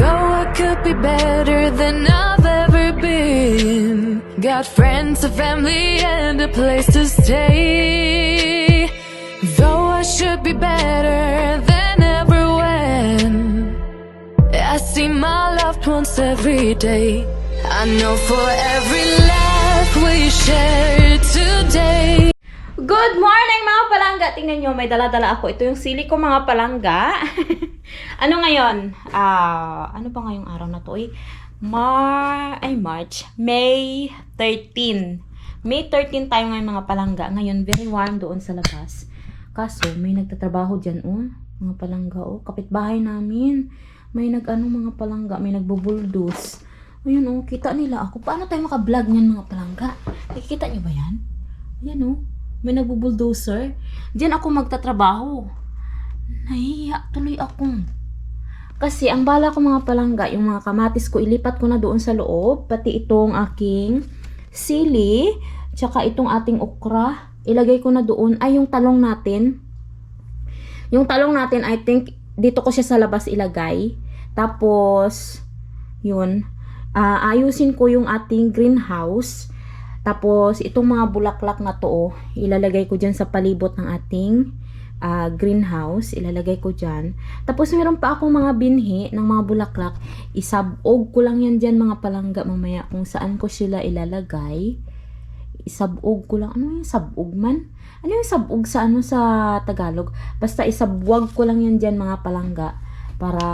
Though I could be better than I've ever been. Got friends, a family, and a place to stay. Though I should be better than ever when. I see my loved ones every day. I know for every laugh we share today. Good morning mga palangga! Tingnan nyo, may dala-dala ako. Ito yung sili ko mga palangga. ano ngayon? Ah, ano ba ngayong araw na to? Eh? Mar... Ay, March. May 13. May 13 tayo ngayon mga palangga. Ngayon, very warm doon sa labas. Kaso, may nagtatrabaho dyan, oh. Mga palangga, oh. Kapitbahay namin. May nag-ano mga palangga. May nagbubuldos. Ayun, oh. Kita nila ako. Paano tayo makablog niyan mga palangga? Nakikita nyo ba yan? Ayan, oh. May nagbubulldozer. Diyan ako magtatrabaho. Nahiya tuloy ako. Kasi ang bala ko mga palangga, yung mga kamatis ko, ilipat ko na doon sa loob. Pati itong aking sili, tsaka itong ating okra. Ilagay ko na doon. Ay, yung talong natin. Yung talong natin, I think, dito ko siya sa labas ilagay. Tapos, yun. Ah, ayusin ko yung ating greenhouse. Tapos, itong mga bulaklak na to, ilalagay ko dyan sa palibot ng ating ah, greenhouse. Ilalagay ko dyan. Tapos, meron pa akong mga binhi ng mga bulaklak. Isabog ko lang yan dyan mga palangga mamaya kung saan ko sila ilalagay. Isabog ko lang. Ano yung sabog man? Ano yung sabog sa ano sa Tagalog? Basta isabwag ko lang yan dyan mga palangga para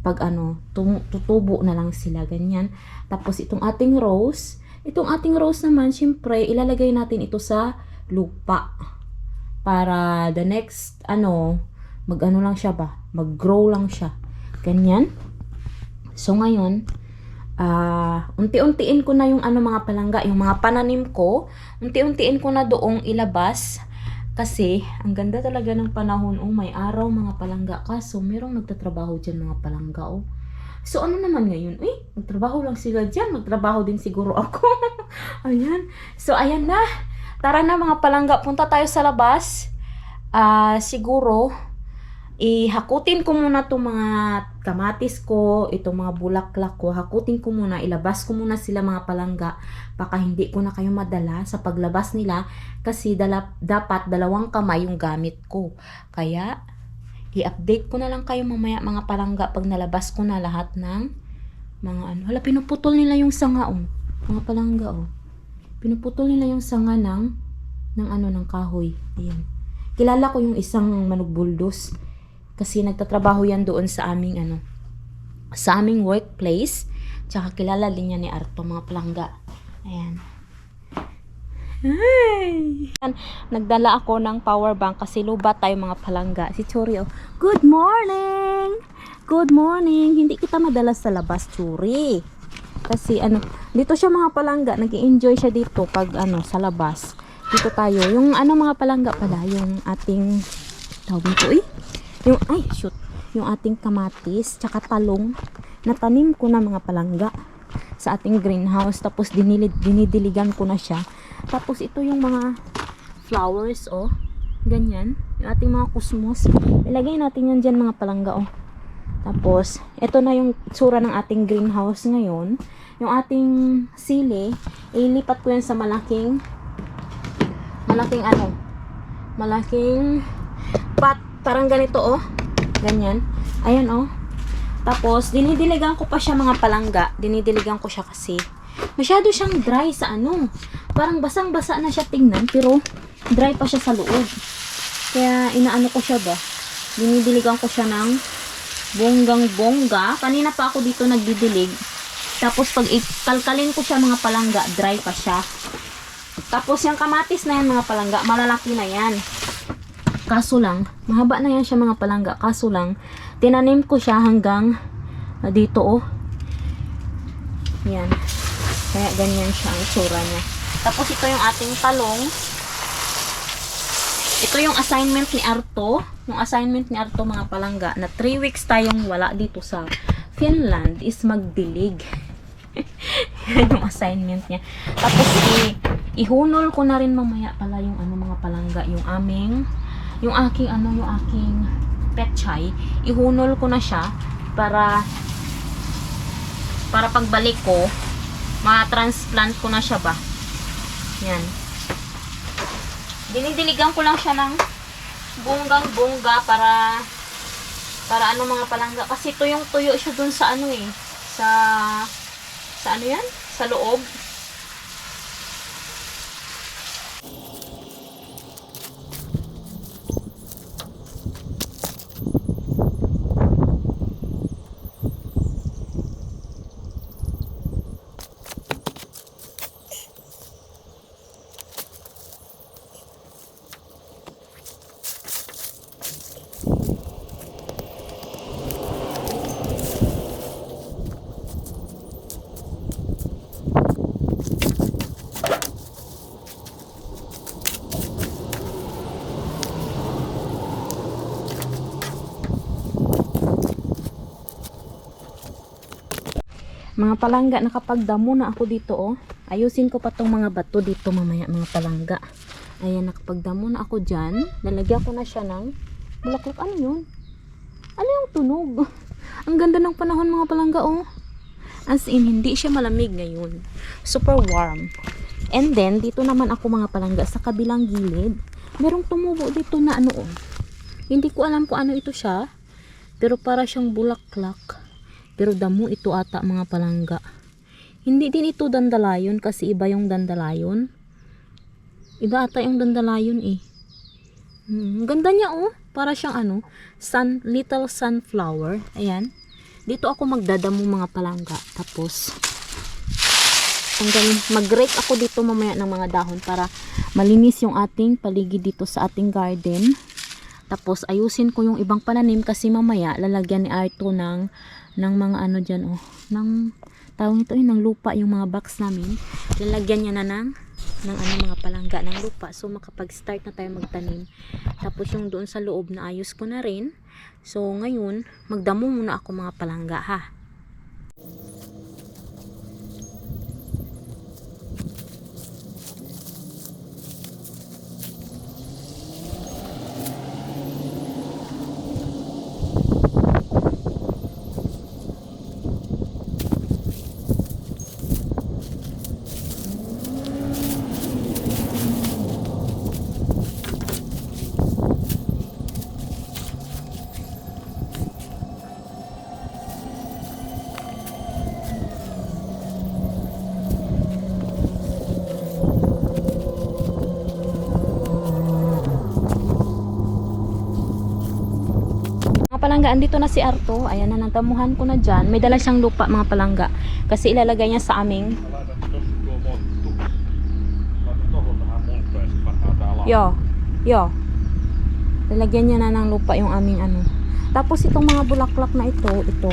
pag ano, tutubo na lang sila, ganyan. Tapos itong ating rose, Itong ating rose naman, syempre, ilalagay natin ito sa lupa. Para the next, ano, mag-ano lang siya ba? Mag-grow lang siya. Ganyan. So, ngayon, ah unti-untiin ko na yung ano mga palangga, yung mga pananim ko, unti-untiin ko na doong ilabas. Kasi, ang ganda talaga ng panahon, oh, may araw mga palangga. Kaso, merong nagtatrabaho dyan mga palangga, oh. So, ano naman ngayon? Eh, magtrabaho lang sila dyan. Magtrabaho din siguro ako. ayan. So, ayan na. Tara na mga palangga. Punta tayo sa labas. Ah, siguro, ihakutin ko muna itong mga kamatis ko, itong mga bulaklak ko. Hakutin ko muna. Ilabas ko muna sila mga palangga. Baka hindi ko na kayo madala sa paglabas nila. Kasi dala, dapat dalawang kamay yung gamit ko. Kaya, i-update ko na lang kayo mamaya mga palangga pag nalabas ko na lahat ng mga ano. Hala, pinuputol nila yung sanga, oh. Mga palangga, oh. Pinuputol nila yung sanga ng, ng ano, ng kahoy. Ayan. Kilala ko yung isang manugbuldos. Kasi nagtatrabaho yan doon sa aming, ano, sa aming workplace. Tsaka kilala din niya ni Arto, mga palangga. Ayan. Hi! Nagdala ako ng power bank kasi lubat tayo mga palangga. Si Churi, oh. Good morning! Good morning! Hindi kita madala sa labas, Churi. Kasi ano, dito siya mga palangga. nag enjoy siya dito pag ano, sa labas. Dito tayo. Yung ano mga palangga pala, yung ating, tawag nito eh. Yung, ay, shoot. Yung ating kamatis, tsaka talong. Natanim ko na mga palangga sa ating greenhouse. Tapos dinilid, dinidiligan ko na siya. Tapos ito yung mga flowers, oh. Ganyan. Yung ating mga kusmos. Ilagay natin yan dyan mga palangga, oh. Tapos, ito na yung tsura ng ating greenhouse ngayon. Yung ating sili, ilipat ko yan sa malaking malaking ano, malaking pot. Parang ganito, oh. Ganyan. Ayan, oh. Tapos, dinidiligan ko pa siya mga palangga. Dinidiligan ko siya kasi masyado siyang dry sa ano. Parang basang-basa na siya tingnan, pero dry pa siya sa loob. Kaya, inaano ko siya ba? Dinidiligan ko siya ng bonggang-bongga. Kanina pa ako dito nagdidilig. Tapos, pag ikalkalin ko siya mga palangga, dry pa siya. Tapos, yung kamatis na yan mga palangga, malalaki na yan. Kaso lang, mahaba na yan siya mga palangga. Kaso lang, tinanim ko siya hanggang ah, dito oh. Yan. Kaya ganyan siya ang itsura niya. Tapos ito yung ating talong. Ito yung assignment ni Arto. Yung assignment ni Arto mga palangga na 3 weeks tayong wala dito sa Finland is magdilig. Yan yung assignment niya. Tapos i ihunol ko na rin mamaya pala yung ano mga palangga, yung aming yung aking ano, yung aking petchay, ihunol ko na siya para Para pagbalik ko, ma-transplant ko na siya ba. Yan. Dinidiligan ko lang siya ng bunggang bungga para para ano mga palangga. Kasi tuyong tuyo siya dun sa ano eh sa sa ano yan? Sa loob mga palangga nakapagdamo na ako dito oh. Ayusin ko pa tong mga bato dito mamaya mga palangga. Ayan nakapagdamo na ako dyan. Lalagyan ko na siya ng bulaklak. Ano yun? Ano yung tunog? Ang ganda ng panahon mga palangga oh. As in hindi siya malamig ngayon. Super warm. And then dito naman ako mga palangga sa kabilang gilid. Merong tumubo dito na ano oh. Hindi ko alam kung ano ito siya pero para siyang bulaklak pero damo ito ata mga palangga. Hindi din ito dandalayon kasi iba yung dandalayon. Iba ata yung dandalayon eh. Hmm, ganda niya oh. Para siyang ano, sun, little sunflower. Ayan. Dito ako magdadamo mga palangga. Tapos, mag-rake ako dito mamaya ng mga dahon para malinis yung ating paligid dito sa ating garden. Tapos, ayusin ko yung ibang pananim kasi mamaya lalagyan ni Arto ng ng mga ano dyan oh. Ng tawag nito eh, ng lupa yung mga box namin. Lalagyan niya na ng ng ano mga palangga ng lupa. So makapag start na tayo magtanim. Tapos yung doon sa loob na ayos ko na rin. So ngayon magdamo muna ako mga palangga ha Mga palangga, andito na si Arto. Ayan na, natamuhan ko na dyan. May dala siyang lupa, mga palangga. Kasi ilalagay niya sa aming... Yo, yo. Lalagyan niya na ng lupa yung aming ano. Tapos itong mga bulaklak na ito, ito.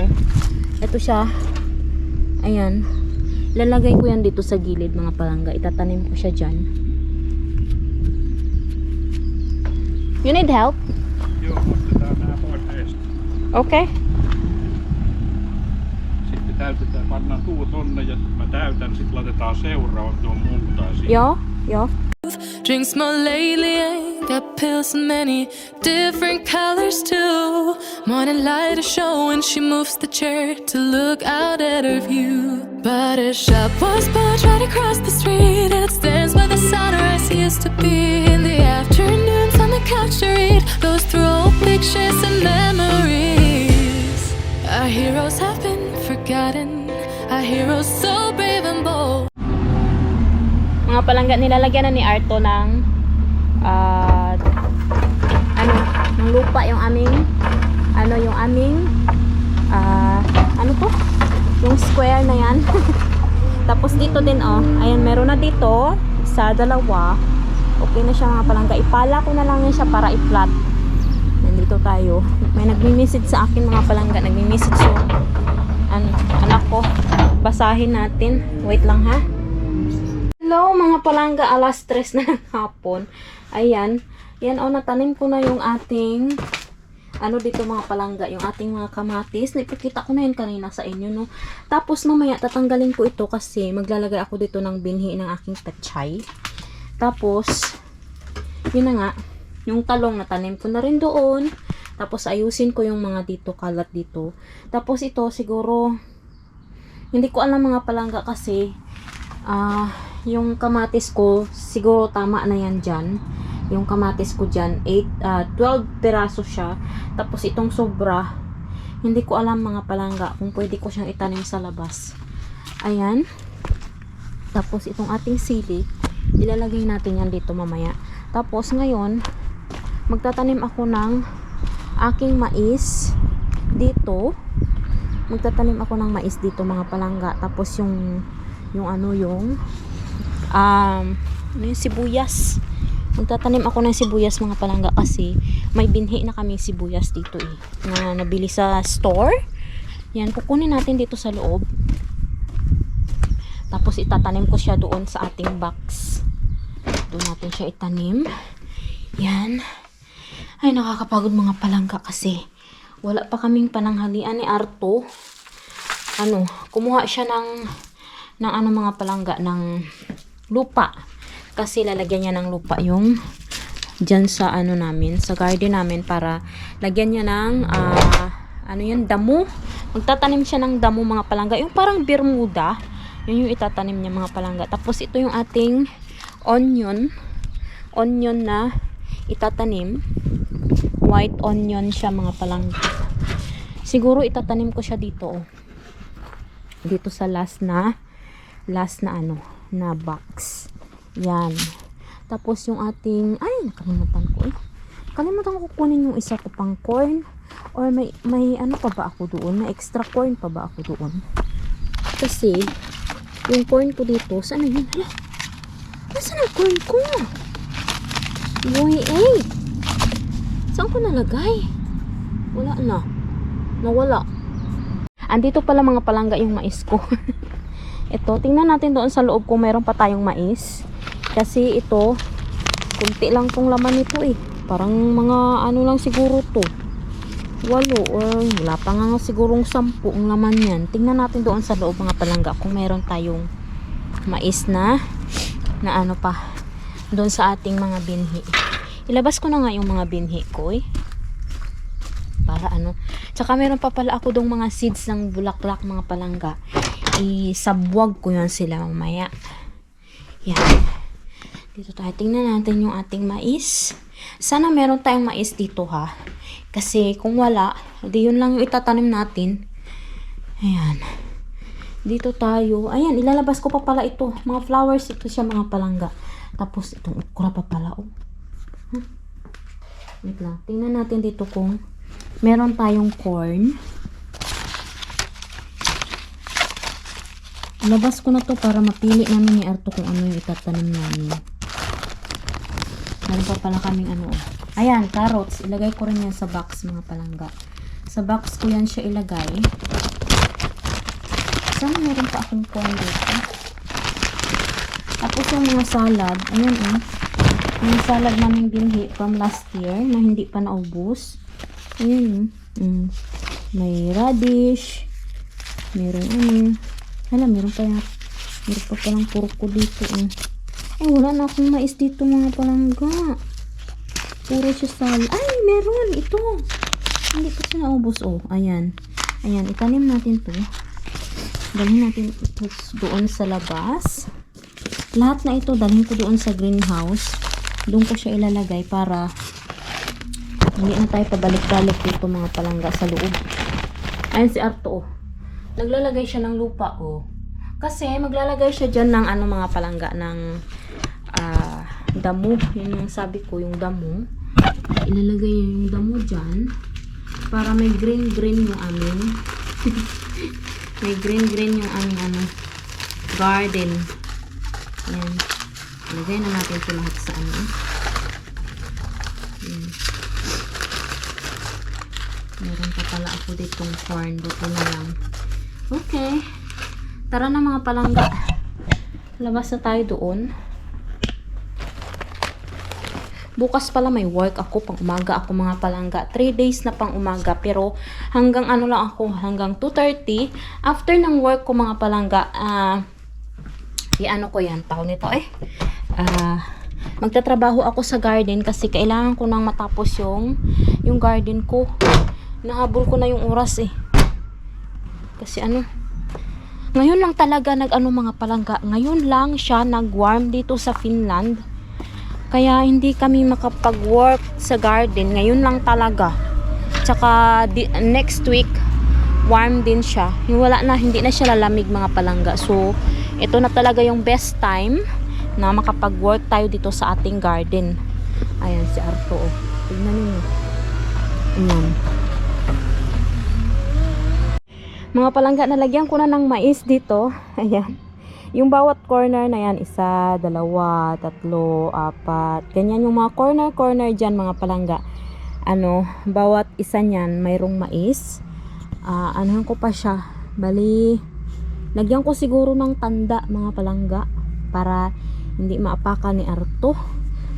Ito siya. Ayan. Lalagay ko yan dito sa gilid, mga palangga. Itatanim ko siya dyan. You need help? Pois eestä. Okay. Sitten täytetään, pannaan tuo tonne ja mä täytän, sit laitetaan seuraavan tuon multaan siihen. Yo, yo. Drinks more lately, ain't got pills in many different colors too. Morning light is showing, she moves the chair to look out at her view. But a shop was built right across the street, it stands where the sunrise used to be. Mga palangga nilalagyan na ni Arto ng ah, ano, ng lupa yung aming ano yung aming ah, ano to? Yung square na yan. Tapos dito din oh, ayan meron na dito sa dalawa. Okay na siya mga palangga. Ipala ko na lang siya para i-flat. Nandito tayo. May nagmi-message sa akin mga palangga. Nagmi-message yung an anak ko. Basahin natin. Wait lang ha. Hello mga palangga, alas 3 na ng hapon. Ayan. Yan o, natanim ko na yung ating ano dito mga palangga, yung ating mga kamatis. Naipakita ko na yun kanina sa inyo, no? Tapos mamaya tatanggalin ko ito kasi maglalagay ako dito ng binhi ng aking pechay. Tapos, yun na nga, yung talong natanim ko na rin doon. Tapos ayusin ko yung mga dito, kalat dito. Tapos ito siguro Hindi ko alam mga palangga kasi ah yung kamatis ko siguro tama na yan dyan. Yung kamatis ko dyan 8, ah, 12 peraso siya. Tapos itong sobra hindi ko alam mga palangga kung pwede ko siyang itanim sa labas. Ayan. Tapos itong ating sili ilalagay natin yan dito mamaya. Tapos ngayon magtatanim ako ng aking mais dito magtatanim ako ng mais dito mga palangga tapos yung yung ano yung um ano yung sibuyas. Magtatanim ako ng sibuyas mga palangga kasi may binhi na kami sibuyas dito eh na nabili sa store. Yan kukunin natin dito sa loob. Tapos itatanim ko siya doon sa ating box. Doon natin siya itanim. Yan. Ay nakakapagod mga palangga kasi wala pa kaming pananghalian ni Arto. Ano, kumuha siya ng ng ano mga palangga ng lupa. Kasi lalagyan niya ng lupa yung dyan sa ano namin, sa garden namin para lagyan niya ng ah, ano yun, damo. Magtatanim siya ng damo mga palangga. Yung parang bermuda. Yun yung itatanim niya mga palangga. Tapos ito yung ating onion. Onion na itatanim white onion siya mga palangga. Siguro itatanim ko siya dito. oh. Dito sa last na last na ano, na box. Yan. Tapos yung ating ay nakalimutan ko eh. Kalimutan ko kunin yung isa ko pang corn or may may ano pa ba ako doon? May extra corn pa ba ako doon? Kasi yung corn ko dito, saan na yun? Nasaan ang corn ko? Boy, eh! Saan ko nalagay? Wala na. Nawala. Andito pala mga palangga yung mais ko. ito, tingnan natin doon sa loob kung meron pa tayong mais. Kasi ito, kunti lang tong laman nito eh. Parang mga ano lang siguro to. Walo or wala pa nga sigurong sampu laman yan. Tingnan natin doon sa loob mga palangga kung meron tayong mais na na ano pa doon sa ating mga binhi. Ilabas ko na nga yung mga binhi ko eh. Para ano. Tsaka meron pa pala ako dong mga seeds ng bulaklak mga palangga. Isabwag ko yan sila mamaya. Yan. Dito tayo. Tingnan natin yung ating mais. Sana meron tayong mais dito ha. Kasi kung wala, di yun lang yung itatanim natin. Ayan. Dito tayo. Ayan, ilalabas ko pa pala ito. Mga flowers ito siya mga palangga. Tapos itong okra pa pala. Oh. Wait lang. Tingnan natin dito kung meron tayong corn. Labas ko na to para mapili namin ni Arto kung ano yung itatanim namin. Meron pa pala kaming ano. oh. Ayan, carrots. Ilagay ko rin yan sa box mga palangga. Sa box ko yan siya ilagay. Saan meron pa akong corn? Tapos yung mga salad. Ayan eh. Yung salad namin binhi from last year na hindi pa naubos. Ayan. Mm. May radish. Meron ano. Hala, meron pa yan. Meron pa palang puro ko dito. Eh. Ay, wala na akong mais dito mga palangga. Puro siya salad. Ay, meron. Ito. Hindi pa siya naubos. Oh, ayan. Ayan, itanim natin to. Dalhin natin ito doon sa labas. Lahat na ito, dalhin ko doon sa greenhouse. Doon ko siya ilalagay para hindi na tayo pabalik-balik dito mga palangga sa loob. Ayan si Arto. oh. Naglalagay siya ng lupa oh. Kasi maglalagay siya dyan ng ano mga palangga ng ah, damo. Yun yung sabi ko, yung damo. Ilalagay niya yung damo dyan para may green-green yung amin. may green-green yung aming ano garden. Ayan. Ilagay na natin ito lahat sa ano. Ayan. Meron pa pala ako ditong corn. Buto na lang. Okay. Tara na mga palangga. Labas na tayo doon. Bukas pala may work ako pang umaga ako mga palangga. 3 days na pang umaga pero hanggang ano lang ako hanggang 2.30. After ng work ko mga palangga, ah i-ano ko yan, tao nito eh. Ah magtatrabaho ako sa garden kasi kailangan ko nang matapos yung yung garden ko. Nahabol ko na yung oras eh. Kasi ano, Ngayon lang talaga nag ano mga palangga. Ngayon lang siya nag-warm dito sa Finland. Kaya hindi kami makapag-work sa garden. Ngayon lang talaga. Tsaka di- next week, warm din siya. Wala na, hindi na siya lalamig mga palangga. So, ito na talaga yung best time na makapag-work tayo dito sa ating garden. Ayan si Arto. Oh. Tignan niyo. Ayan. Mga palangga, nalagyan ko na ng mais dito. Ayan. Yung bawat corner na yan, isa, dalawa, tatlo, apat. Ganyan yung mga corner-corner dyan, mga palangga. Ano, bawat isa niyan, mayroong mais. Ah, anuhan ko pa siya. Bali, lagyan ko siguro ng tanda, mga palangga. Para hindi maapakan ni Arto.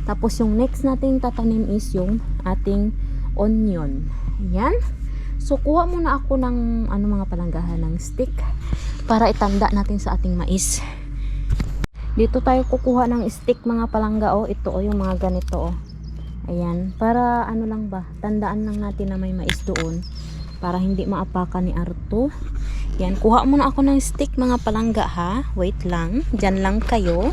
Tapos yung next nating tatanim is yung ating onion. Ayan. So, kuha muna ako ng ano mga palanggahan ng stick para itanda natin sa ating mais. Dito tayo kukuha ng stick mga palangga oh. Ito oh, yung mga ganito oh. Ayan, para ano lang ba, tandaan lang natin na may mais doon para hindi maapakan ni Arto. Yan, kuha muna ako ng stick mga palangga ha. Wait lang, dyan lang kayo.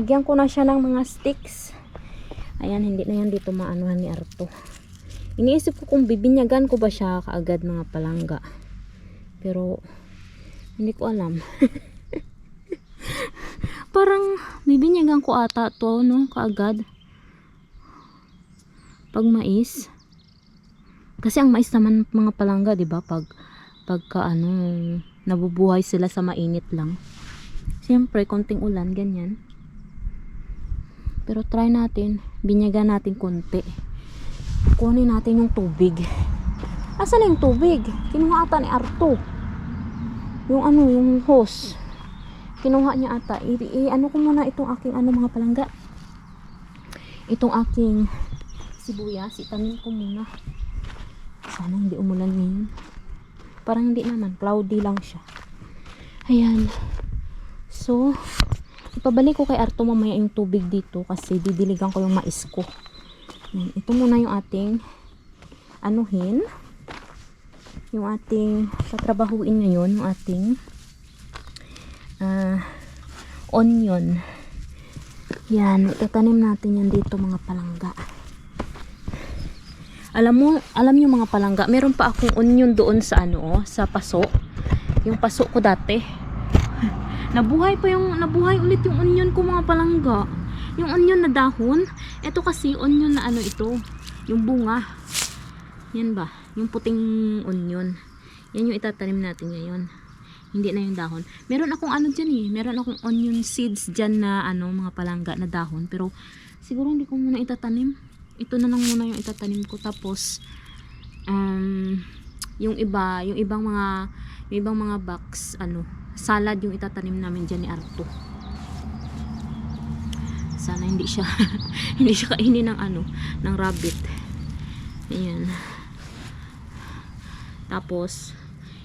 Nalagyan ko na siya ng mga sticks. Ayan, hindi na yan dito maanuhan ni Arto. Iniisip ko kung bibinyagan ko ba siya kaagad mga palangga. Pero, hindi ko alam. Parang, bibinyagan ko ata to, no? Kaagad. Pag mais. Kasi ang mais naman mga palangga, di ba? Pag, pagka ano, nabubuhay sila sa mainit lang. Siyempre, konting ulan, ganyan. Pero try natin. Binyagan natin konti. Kunin natin yung tubig. Asan yung tubig? Kinuha ata ni Arto. Yung ano, yung hose. Kinuha niya ata. I, i- ano ko muna itong aking ano mga palangga. Itong aking sibuyas. Itanim ko muna. Sana hindi umulan ngayon. Parang hindi naman. Cloudy lang siya. Ayan. So, ipabalik ko kay Arto mamaya yung tubig dito kasi didiligan ko yung mais ko. Ito muna yung ating anuhin. Yung ating tatrabahuin ngayon, yung ating ah, onion. Yan, itatanim natin yan dito mga palangga. Alam mo, alam niyo mga palangga, meron pa akong onion doon sa ano, oh, sa paso. Yung paso ko dati. Nabuhay pa yung, nabuhay ulit yung onion ko mga palangga. Yung onion na dahon, ito kasi onion na ano ito, yung bunga. Yan ba? Yung puting onion. Yan yung itatanim natin ngayon. Hindi na yung dahon. Meron akong ano dyan eh. Meron akong onion seeds dyan na ano, mga palangga na dahon. Pero siguro hindi ko muna itatanim. Ito na lang muna yung itatanim ko. Tapos, um, yung iba, yung ibang mga, yung ibang mga box, ano, salad yung itatanim namin dyan ni Arto. Sana hindi siya, hindi siya kainin ng ano, ng rabbit. Ayan. Tapos,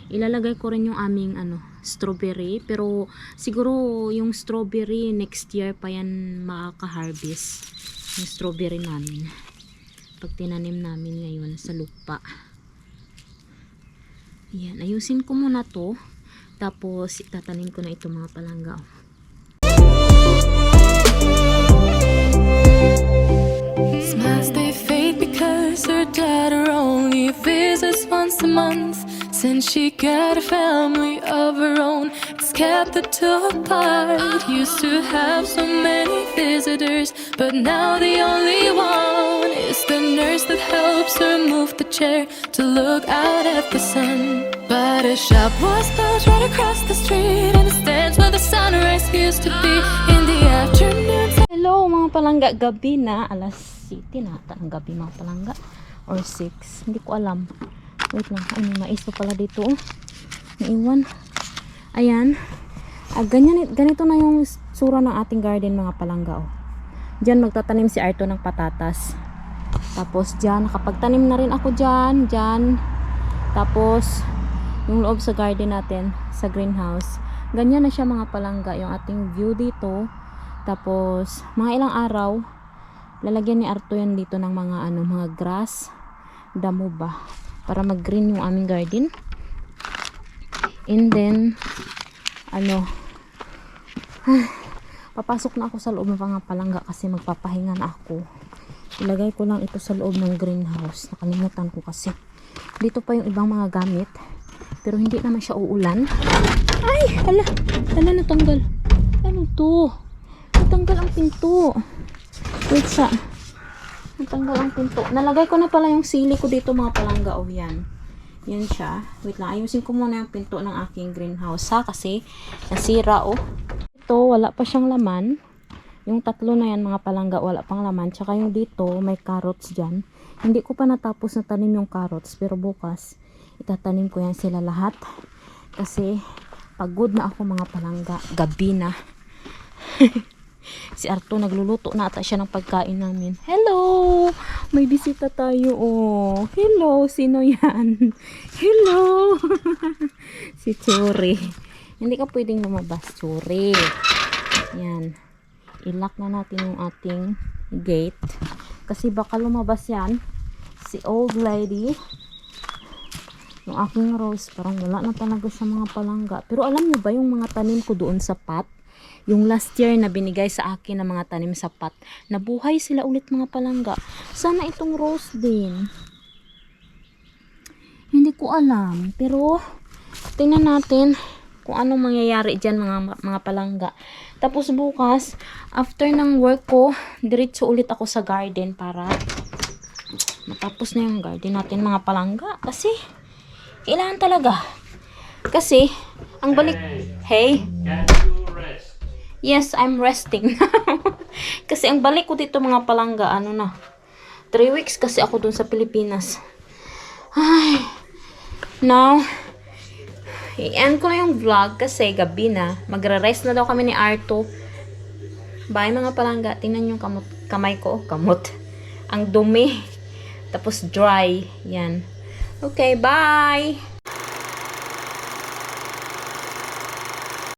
ilalagay ko rin yung aming ano, strawberry. Pero, siguro yung strawberry next year pa yan makaka-harvest. Yung strawberry namin. Pag tinanim namin ngayon sa lupa. Ayan, ayusin ko muna to Tapos, itatanim ko na ito mga palangga. Smiles they fade because her dad only visits once a month. Since she got a family of her own, kept the two apart. Used to have so many visitors, but now the only one is the nurse that helps her move the chair to look out at the sun. But a shop was built right across the street, and it stands where the sunrise used to be in the afternoon. Hello mga palangga, gabi na. Alas 7 na ata gabi mga palangga. Or 6. Hindi ko alam. Wait lang. May mais pa pala dito. Oh. Naiwan. Ayan. Ah, ganyan, ganito na yung sura ng ating garden mga palangga. Oh. Diyan magtatanim si Arto ng patatas. Tapos diyan, nakapagtanim na rin ako diyan. Diyan. Tapos, yung loob sa garden natin, sa greenhouse. Ganyan na siya mga palangga. Yung ating view dito. Tapos, mga ilang araw, lalagyan ni Arto yan dito ng mga ano, mga grass, damo ba, para mag-green yung aming garden. And then, ano, papasok na ako sa loob ng mga kasi magpapahinga na ako. Ilagay ko lang ito sa loob ng greenhouse. Nakalimutan ko kasi. Dito pa yung ibang mga gamit. Pero hindi naman siya uulan. Ay! Ala! Ala natanggal. Ano to? Natanggal ang pinto. Wait sa. Natanggal ang pinto. Nalagay ko na pala yung sili ko dito mga palangga. O yan. Yan siya. Wait lang. Ayusin ko muna yung pinto ng aking greenhouse ha. Kasi nasira oh. Ito wala pa siyang laman. Yung tatlo na yan mga palangga wala pang laman. Tsaka yung dito may carrots dyan. Hindi ko pa natapos na tanim yung carrots. Pero bukas itatanim ko yan sila lahat. Kasi pagod na ako mga palangga. Gabi na. Si Arto nagluluto na ata siya ng pagkain namin. Hello! May bisita tayo oh. Hello! Sino yan? Hello! si Churi. Hindi ka pwedeng lumabas, Churi. Yan. Ilak na natin yung ating gate. Kasi baka lumabas yan. Si old lady. Yung aking rose, parang wala na talaga sa mga palangga. Pero alam nyo ba yung mga tanim ko doon sa pot? Yung last year na binigay sa akin ng mga tanim sa pot, nabuhay sila ulit mga palangga. Sana itong rose din. Hindi ko alam. Pero, tingnan natin kung anong mangyayari dyan mga, mga palangga. Tapos bukas, after ng work ko, diretso ulit ako sa garden para matapos na yung garden natin mga palangga. Kasi, kailangan talaga. Kasi, ang balik... Hey? Yes, I'm resting kasi ang balik ko dito mga palangga, ano na, 3 weeks kasi ako dun sa Pilipinas. Ay, now, i-end ko na yung vlog kasi gabi na. Magre-rest na daw kami ni Arto. Bye mga palangga. Tingnan yung kamot, kamay ko. Kamot. Ang dumi. Tapos dry. Yan. Okay, bye!